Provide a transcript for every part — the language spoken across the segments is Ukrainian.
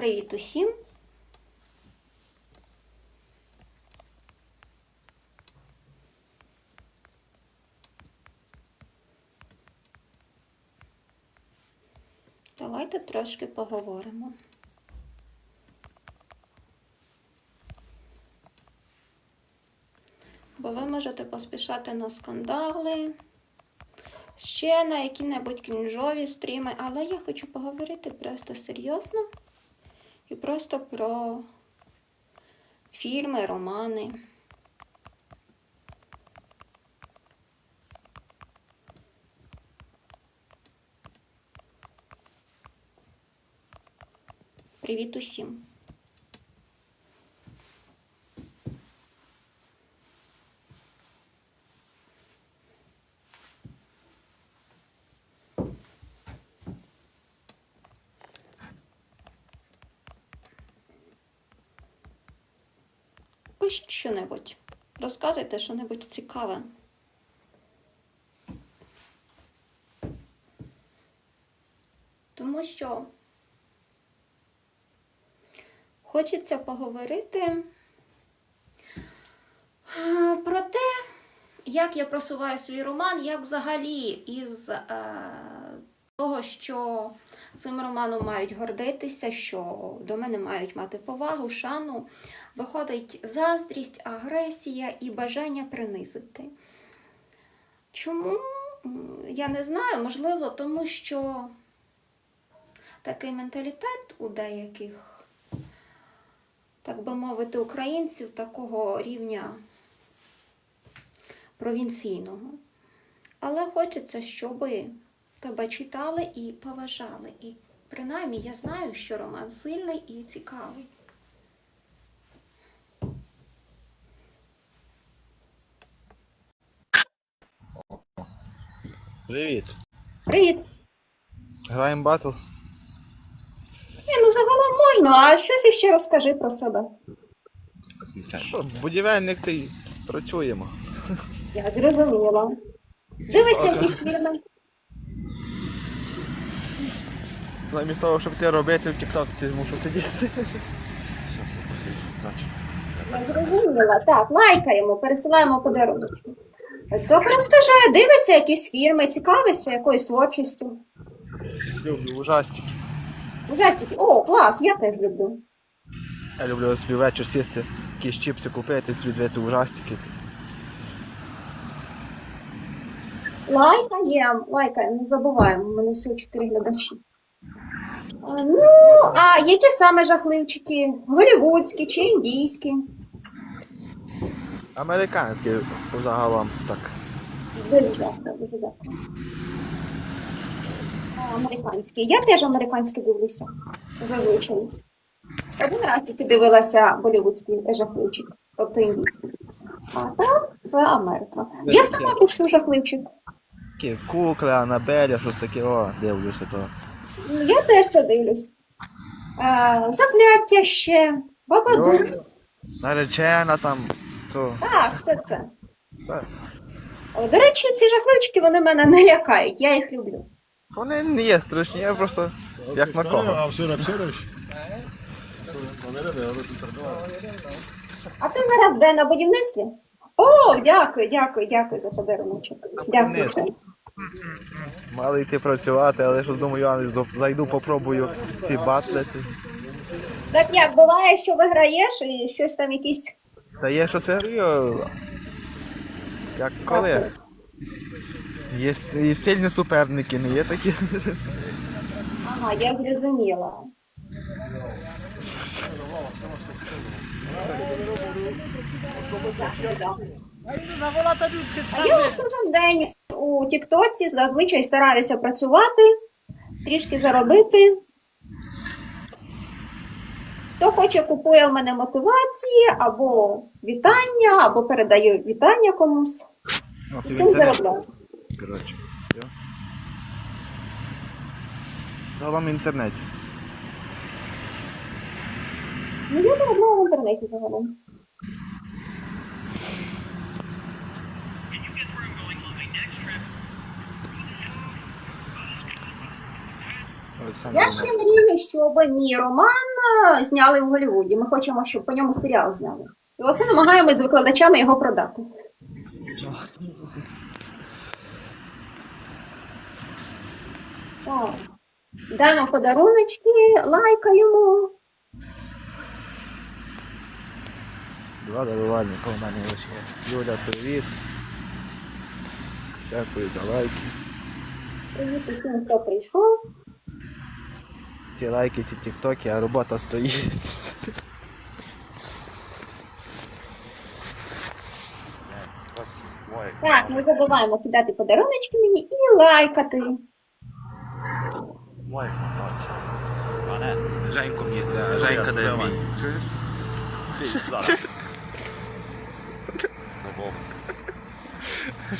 Привіт усім! Давайте трошки поговоримо. Бо ви можете поспішати на скандали, ще на які-небудь крінжові стріми, але я хочу поговорити просто серйозно і просто про фільми, романи. Привіт усім! Пишіть що-небудь. Розказуйте що-небудь цікаве. Тому що хочеться поговорити е, про те, як я просуваю свій роман, як взагалі із е, того, що цим романом мають гордитися, що до мене мають мати повагу, шану, виходить заздрість, агресія і бажання принизити. Чому? Я не знаю, можливо, тому що такий менталітет у деяких, так би мовити, українців такого рівня провінційного. Але хочеться, щоб тебе читали і поважали. І принаймні я знаю, що роман сильний і цікавий. Привіт. Привіт! Граємо батл. Ні, ну загалом можна, а щось іще розкажи про себе. Що, будівельник ти працюємо. Я зрозуміла. Дивися якісь фільми. Замість того, щоб ти робити в тіктокці, мушу сидіти. Я зрозуміла. Так, лайкаємо, пересилаємо подарунки. Так розкажи, дивишся якісь фільми, цікавишся якоюсь творчістю. Люблю ужастики. Ужастики. О, клас, я теж люблю. Я люблю собі вечір сісти, якісь чіпси купити, собі дивитися ужастики. Лайкаємо, лайкаємо, не забуваємо, у мене всього чотири глядачі. Ну, а які саме жахливчики? Голівудські чи індійські? Американські загалом так. Дуже дякую, дуже дякую. А, Американські. Я теж американські дивлюся. Зазвичай. Один раз тільки дивилася болівудський жахливчик, тобто індійський. А так, це Америка. Я сама пишу жахливчик. Такі кукли, Анабеля, щось таке, о, дивлюся то. Я теж це дивлюсь. А, закляття ще, бабадур. Ну, Наречена там, то. Так, все це. так. О, До речі, ці жахливчики вони мене не лякають, я їх люблю. Вони не є страшні, я просто як на кого. А ти зараз де на будівництві? О, дякую, дякую, дякую за подарунок. Дякую. Мали йти працювати, але що думаю, я зайду, попробую ці батлити. Так як буває, що виграєш і щось там якісь. Та є щось граю. Як коли? Є, є сильні суперники, не є такі. Ага, я зрозуміла. А я кожен день у Тіктоці зазвичай стараюся працювати, трішки заробити. Хто хоче, купує в мене мотивації або вітання, або передає вітання комусь. Ну, І цим заробляю. Коротше. Загалом в інтернеті. Ну, я заробляю в інтернеті загалом. Олександр Я ще мрію, щоб мій роман е, зняли в Голлівуді. Ми хочемо, щоб по ньому серіал зняли. І оце намагаємось з викладачами його продати. Так. Даємо подаруночки, лайкаємо. Два дарувальника у мене лише. Юля, привіт. Дякую за лайки. Привіт усім, хто прийшов. Ці лайки, ці тіктоки, а робота стоїть. Так, не забуваємо кидати подаруночки мені і лайкати. Женьку мені треба, Женька де мій.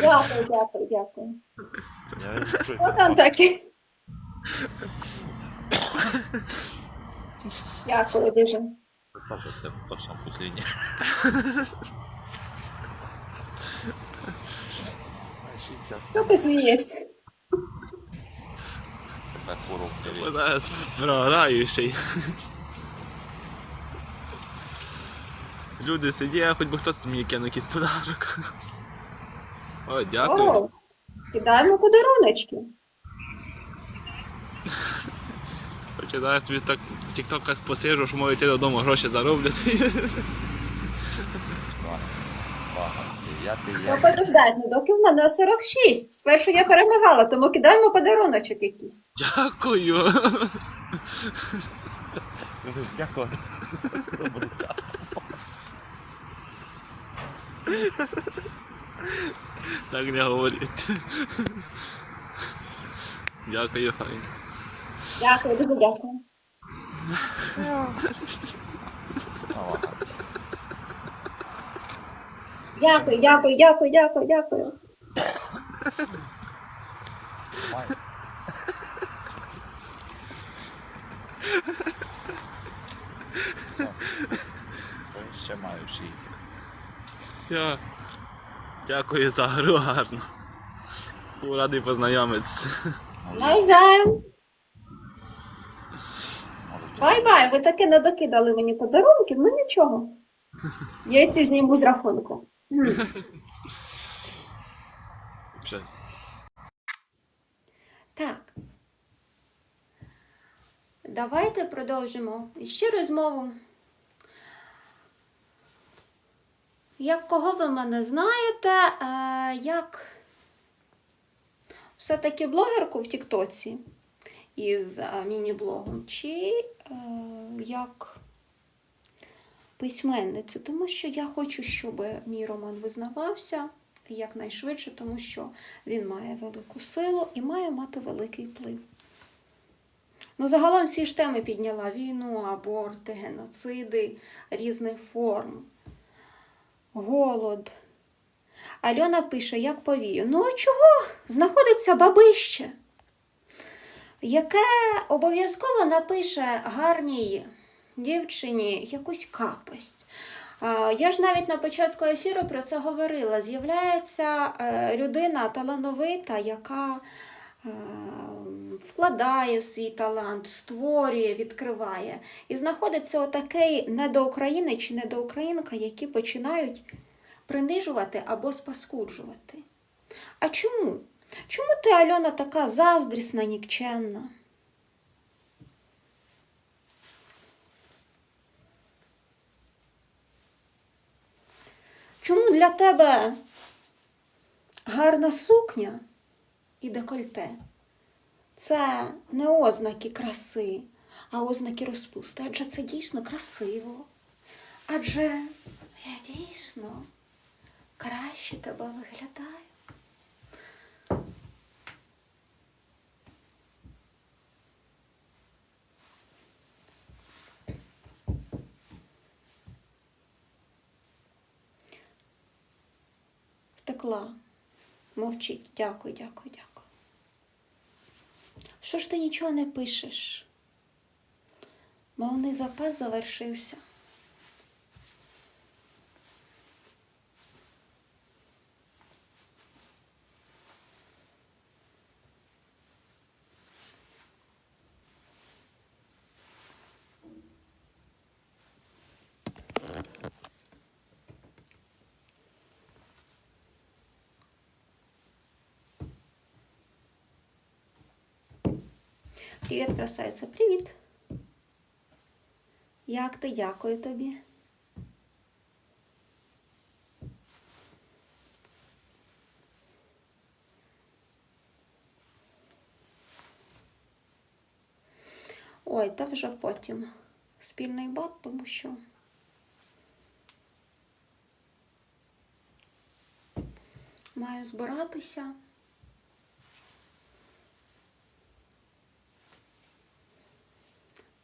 Дякую, дякую, дякую. Що там таке? Дякую дуже. Точно последний. Що ти смієшся? Так урок Бо Зараз програю ще й. Люди сидять, хоч би хтось мені кинув якийсь подарок. О, дякую. О, кидаємо подаруночки. Хоча зараз тобі так в тіктоках посижу, що можу йти додому гроші зароблять. Ну, подождать, ну доки в мене 46. Спершу я перемагала, тому кидаємо подаруночок якийсь. Дякую. Дякую. Так не говоріть. Дякую, файно. Дякую, дуже дякую. Дякую, дякую, дякую, дякую, дякую. Ще маю шість. Все. Дякую за гру гарно. Був радий познайомитися. Навзаєм. Бай-бай, ви таки не докидали мені подарунків, ну нічого. Я ці зніму з рахунку. Так. Давайте продовжимо ще розмову. Як кого ви мене знаєте, е, як все-таки блогерку в Тіктоці із е, міні-блогом, чи як письменницю, тому що я хочу, щоб мій роман визнавався якнайшвидше, тому що він має велику силу і має мати великий вплив. Ну, загалом всі ж теми підняла війну, аборти, геноциди різних форм, голод. Альона пише, як повію. Ну, чого знаходиться бабище, яке обов'язково напише гарній дівчині якусь капость. Я ж навіть на початку ефіру про це говорила. З'являється е, людина талановита, яка е, вкладає в свій талант, створює, відкриває. І знаходиться отакий недоукраїнець чи недоукраїнка, які починають принижувати або спаскуджувати. А чому? Чому ти, Альона, така заздрісна, нікчемна? Чому для тебе гарна сукня і декольте? Це не ознаки краси, а ознаки розпусти. Адже це дійсно красиво. Адже я дійсно краще тебе виглядаю. Втекла. Мовчить. Дякую, дякую, дякую. Що ж ти нічого не пишеш? Мовний запас завершився. Привіт, красавиця, привіт. Як ти? Дякую тобі. Ой, та вже потім спільний бат, тому що маю збиратися.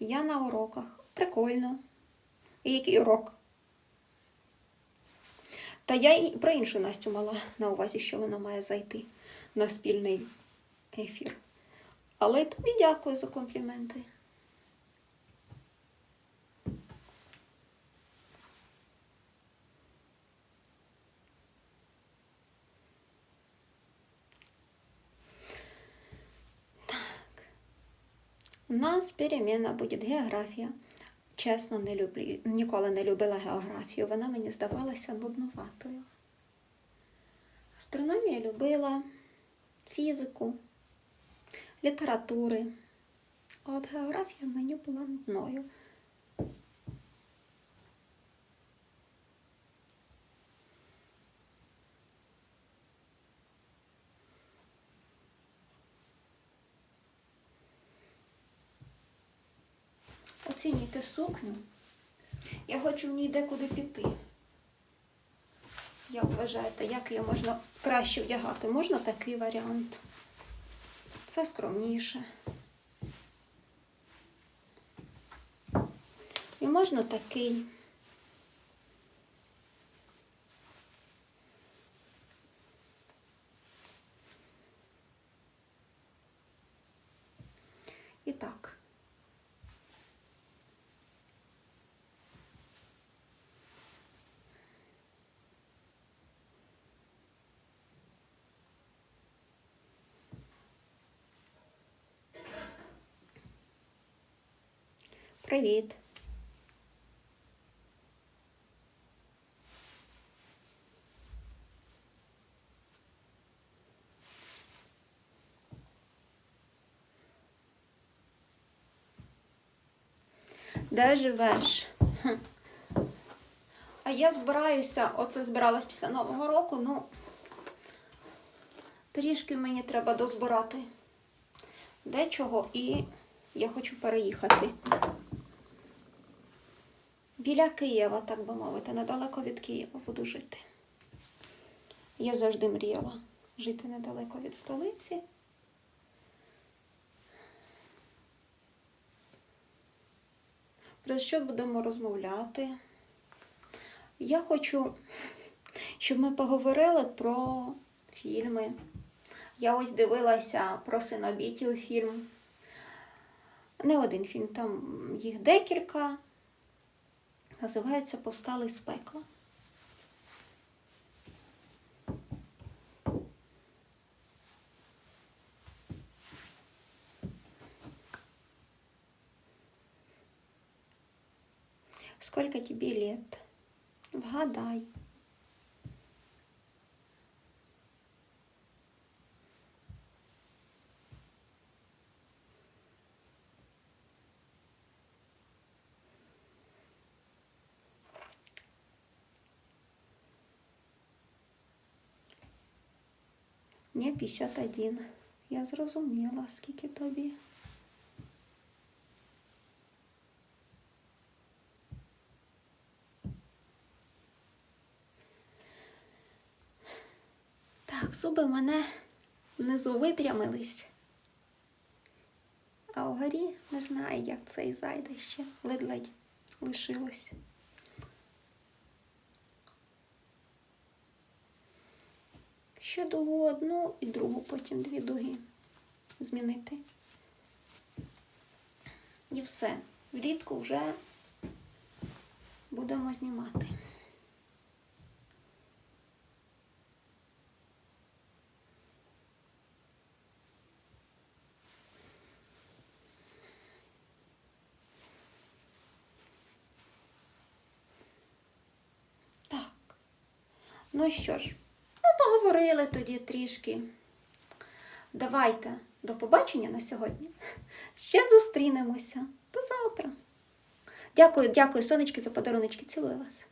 Я на уроках. Прикольно. І який урок? Та я і про іншу Настю мала на увазі, що вона має зайти на спільний ефір. Але тобі дякую за компліменти. У нас переміна буде географія. Чесно, не люблю, ніколи не любила географію. Вона мені здавалася нудноватою. Астрономію любила, фізику, літератури. А от географія мені була нудною. Оцінюйте сукню. Я хочу в ній декуди піти. Як вважаєте, як її можна краще вдягати? Можна такий варіант? Це скромніше. І можна такий. І так. Привіт. Де живеш? А я збираюся, оце збиралась після Нового року, ну трішки мені треба дозбирати дечого і я хочу переїхати. Біля Києва, так би мовити, недалеко від Києва буду жити. Я завжди мріяла жити недалеко від столиці. Про що будемо розмовляти? Я хочу, щоб ми поговорили про фільми. Я ось дивилася про синобітів фільм. Не один фільм, там їх декілька. Називається Повстали з пекла. Сколько тебе лет? Вгадай. Мне 51. Я зрозуміла, скільки тобі. Так, зуби мене внизу випрямились. А вгорі не знаю, як цей зайде ще. Ледь-ледь лишилось. Ще дугу одну і другу, потім дві дуги змінити. І все. Влітку вже будемо знімати. Так. Ну що ж, поговорили тоді трішки. Давайте до побачення на сьогодні. Ще зустрінемося. До завтра. Дякую, дякую, сонечки, за подаруночки. Цілую вас.